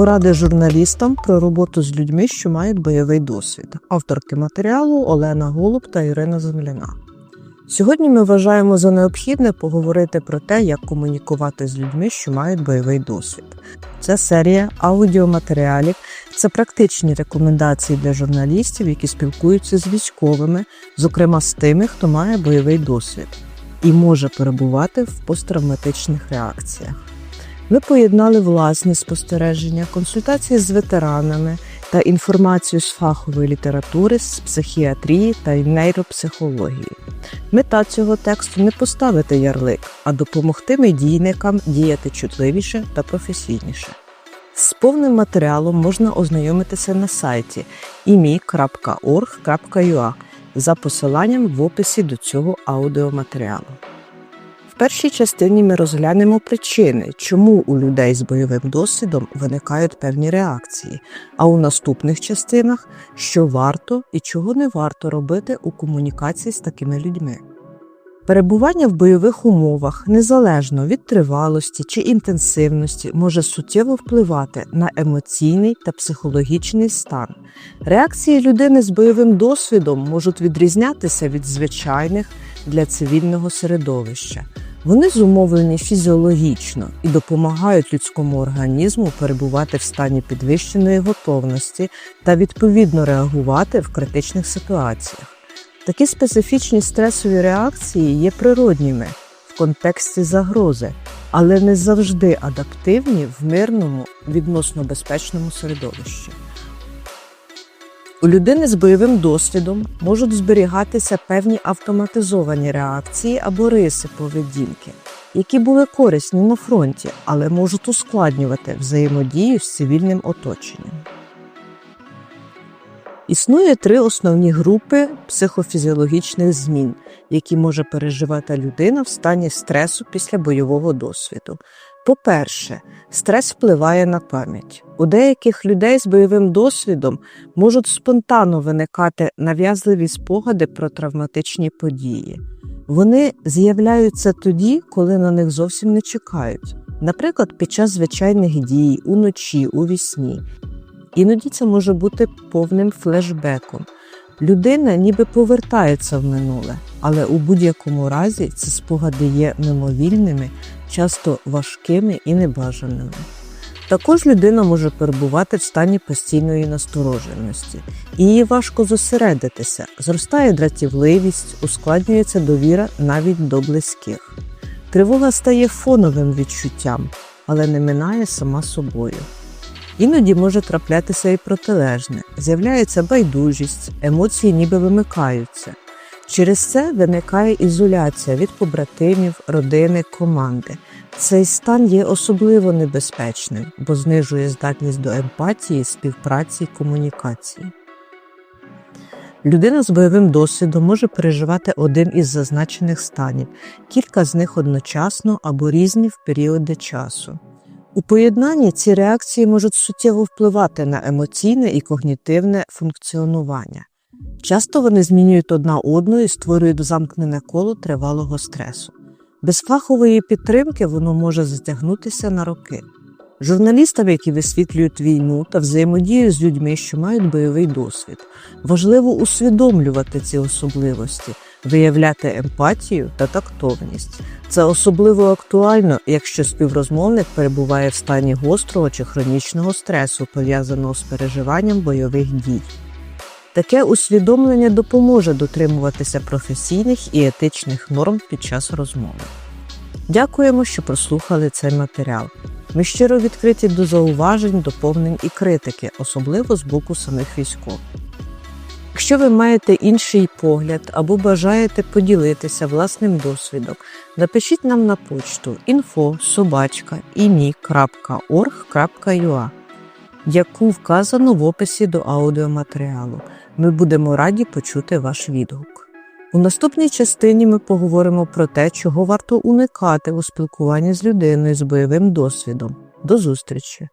Поради журналістам про роботу з людьми, що мають бойовий досвід. Авторки матеріалу Олена Голуб та Ірина Земляна. Сьогодні ми вважаємо за необхідне поговорити про те, як комунікувати з людьми, що мають бойовий досвід. Це серія аудіоматеріалів, це практичні рекомендації для журналістів, які спілкуються з військовими, зокрема з тими, хто має бойовий досвід і може перебувати в посттравматичних реакціях. Ми поєднали власні спостереження, консультації з ветеранами та інформацію з фахової літератури, з психіатрії та нейропсихології. Мета цього тексту не поставити ярлик, а допомогти медійникам діяти чутливіше та професійніше. З повним матеріалом можна ознайомитися на сайті imi.org.ua за посиланням в описі до цього аудіоматеріалу. Першій частині ми розглянемо причини, чому у людей з бойовим досвідом виникають певні реакції, а у наступних частинах, що варто і чого не варто робити у комунікації з такими людьми. Перебування в бойових умовах незалежно від тривалості чи інтенсивності може суттєво впливати на емоційний та психологічний стан. Реакції людини з бойовим досвідом можуть відрізнятися від звичайних для цивільного середовища. Вони зумовлені фізіологічно і допомагають людському організму перебувати в стані підвищеної готовності та відповідно реагувати в критичних ситуаціях. Такі специфічні стресові реакції є природніми в контексті загрози, але не завжди адаптивні в мирному, відносно безпечному середовищі. У людини з бойовим досвідом можуть зберігатися певні автоматизовані реакції або риси поведінки, які були корисні на фронті, але можуть ускладнювати взаємодію з цивільним оточенням. Існує три основні групи психофізіологічних змін, які може переживати людина в стані стресу після бойового досвіду. По-перше, стрес впливає на пам'ять. У деяких людей з бойовим досвідом можуть спонтанно виникати нав'язливі спогади про травматичні події. Вони з'являються тоді, коли на них зовсім не чекають, наприклад, під час звичайних дій, уночі, у вісні. Іноді це може бути повним флешбеком. Людина ніби повертається в минуле, але у будь-якому разі ці спогади є мимовільними, часто важкими і небажаними. Також людина може перебувати в стані постійної настороженості, їй важко зосередитися, зростає дратівливість, ускладнюється довіра навіть до близьких. Тривога стає фоновим відчуттям, але не минає сама собою. Іноді може траплятися і протилежне, з'являється байдужість, емоції ніби вимикаються. Через це виникає ізоляція від побратимів, родини, команди. Цей стан є особливо небезпечним, бо знижує здатність до емпатії, співпраці комунікації. Людина з бойовим досвідом може переживати один із зазначених станів, кілька з них одночасно або різні в періоди часу. У поєднанні ці реакції можуть суттєво впливати на емоційне і когнітивне функціонування. Часто вони змінюють одна одну і створюють замкнене коло тривалого стресу. Без фахової підтримки воно може затягнутися на роки. Журналістам, які висвітлюють війну та взаємодію з людьми, що мають бойовий досвід, важливо усвідомлювати ці особливості, виявляти емпатію та тактовність. Це особливо актуально, якщо співрозмовник перебуває в стані гострого чи хронічного стресу, пов'язаного з переживанням бойових дій. Таке усвідомлення допоможе дотримуватися професійних і етичних норм під час розмови. Дякуємо, що прослухали цей матеріал. Ми щиро відкриті до зауважень, доповнень і критики, особливо з боку самих військових. Якщо ви маєте інший погляд або бажаєте поділитися власним досвідом, напишіть нам на почту info.sobachka.imi.org.ua, яку вказано в описі до аудіоматеріалу. Ми будемо раді почути ваш відгук. У наступній частині ми поговоримо про те, чого варто уникати у спілкуванні з людиною з бойовим досвідом. До зустрічі!